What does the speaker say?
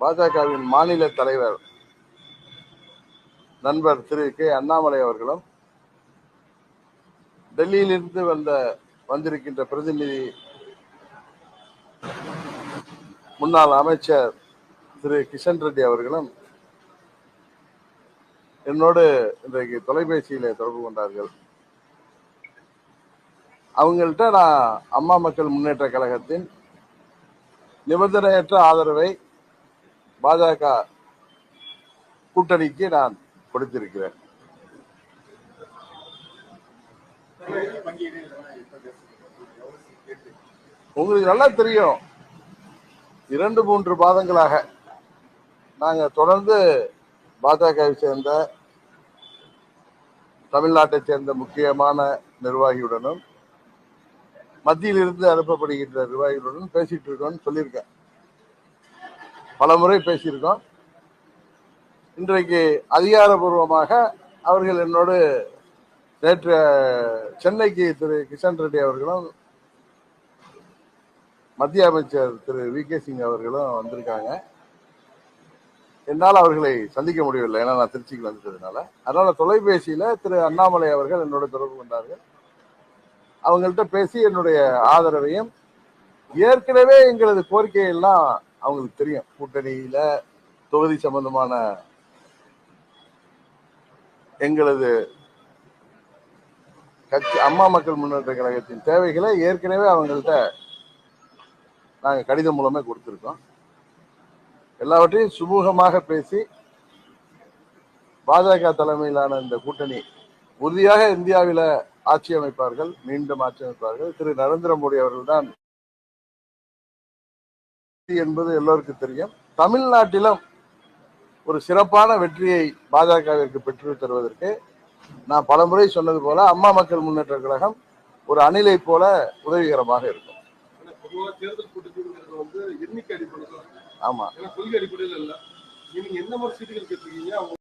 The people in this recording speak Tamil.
பாஜகவின் மாநில தலைவர் நண்பர் திரு கே. அண்ணாமலை அவர்களும் டெல்லியிலிருந்து வந்த வந்திருக்கின்ற பிரதிநிதி முன்னாள் அமைச்சர் திரு கிஷன் ரெட்டி அவர்களும் என்னோடு இன்றைக்கு தொலைபேசியில் தொடர்பு கொண்டார்கள். அவங்கள்ட்ட நான் அம்மா மக்கள் முன்னேற்ற கழகத்தின் நிபந்தனையற்ற ஆதரவை பாஜக கூட்டணிக்கு நான் கொடுத்திருக்கிறேன். உங்களுக்கு நல்லா தெரியும். இரண்டு மூன்று மாதங்களாக நாங்கள் தொடர்ந்து பாஜகவை சேர்ந்த தமிழ்நாட்டை சேர்ந்த முக்கியமான நிர்வாகியுடனும் மத்தியில் இருந்து அனுப்பப்படுகின்ற நிர்வாகிகளுடன் பேசிட்டு இருக்கோம்னு சொல்லியிருக்கேன். பல முறை பேசியிருக்கோம். இன்றைக்கு அதிகாரபூர்வமாக அவர்கள் என்னோடு நேற்று சென்னைக்கு திரு கிஷன் ரெட்டி அவர்களும் மத்திய அமைச்சர் திரு வி கே சிங் அவர்களும் வந்திருக்காங்க. என்னால் அவர்களை சந்திக்க முடியவில்லை ஏன்னா நான் திருச்சிக்கு வந்துட்டதுனால அதனால தொலைபேசியில திரு அண்ணாமலை அவர்கள் என்னோட தொடர்பு கொண்டார்கள். அவங்கள்ட்ட பேசி என்னுடைய ஆதரவையும் ஏற்கனவே எங்களது கோரிக்கையெல்லாம் அவங்களுக்கு தெரியும். கூட்டணியில தொகுதி சம்பந்தமான எங்களது கட்சி அம்மா மக்கள் முன்னேற்ற கழகத்தின் தேவைகளை ஏற்கனவே அவங்கள்ட்ட நாங்க கடிதம் மூலமே கொடுத்துருக்கோம். எல்லாவற்றையும் சுமூகமாக பேசி பாஜக தலைமையிலான இந்த கூட்டணி உறுதியாக இந்தியாவில் ஆட்சி அமைப்பார்கள் மீண்டும் ஆட்சி அமைப்பார்கள். திரு நரேந்திர மோடி அவர்கள்தான் என்பது எல்லோருக்கும் தெரியும். தமிழ்நாட்டிலும் ஒரு சிறப்பான வெற்றியை பாஜகவிற்கு பெற்று தருவதற்கு நான் பலமுறை சொன்னது போல அம்மா மக்கள் முன்னேற்ற கழகம் ஒரு அணிலை போல உதவிகரமாக இருக்கும். ஆமா. ஏன்னா கொள்கை அடிப்படையில் இல்ல. நீங்க எந்த மாதிரி சீட்டுகள் கேட்டிருக்கீங்க அவங்க